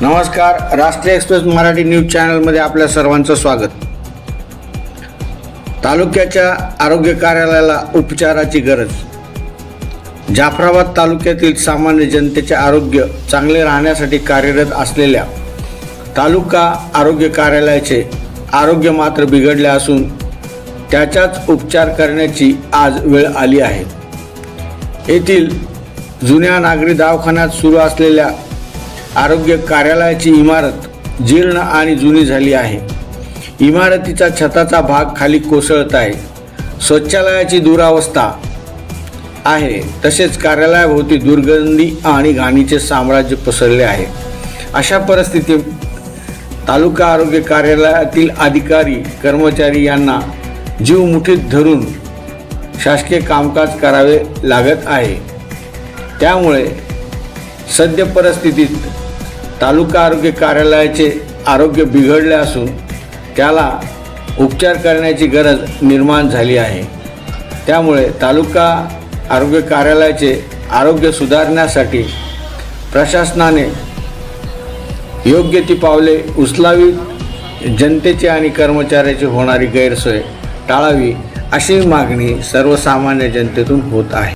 नमस्कार राष्ट्रीय express Marathi news चॅनलमध्ये आपल्या सर्वांचं स्वागत. तालुक्याच्या आरोग्य कार्यालयाला उपचाराची गरज. जाफराबाद तालुक्यातील सामान्य जनतेचे आरोग्य चांगले राहण्यासाठी कार्यरत असलेल्या तालुका आरोग्य कार्यालयाचे आरोग्य मात्र बिघडले असून त्याचाच उपचार करण्याची आज वेळ आली आहे. येथील जुन्या नागरी दवाखान्यात सुरू असलेल्या आरोग्य कार्यालयाची इमारत जीर्ण आणि जुनी झाली आहे. इमारतीचा छताचा भाग खाली कोसळत आहे. शौचालयाची दुरावस्था आहे. तसेच कार्यालयाभोवती दुर्गंधी आणि घाणीचे साम्राज्य पसरले आहे. अशा परिस्थितीत तालुका आरोग्य कार्यालयातील अधिकारी कर्मचारी यांना जीव मुठीत धरून शासकीय कामकाज करावे लागत आहे. त्यामुळे सद्य परिस्थितीत तालुका आरोग्य कार्यालयाचे आरोग्य बिघडले असून त्याला उपचार करण्याची गरज निर्माण झाली आहे. त्यामुळे तालुका आरोग्य कार्यालयाचे आरोग्य सुधारण्यासाठी प्रशासनाने योग्य ती पावले उचलावी जनतेची आणि कर्मचाऱ्याची होणारी गैरसोय टाळावी अशी मागणी सर्वसामान्य जनतेतून होत आहे.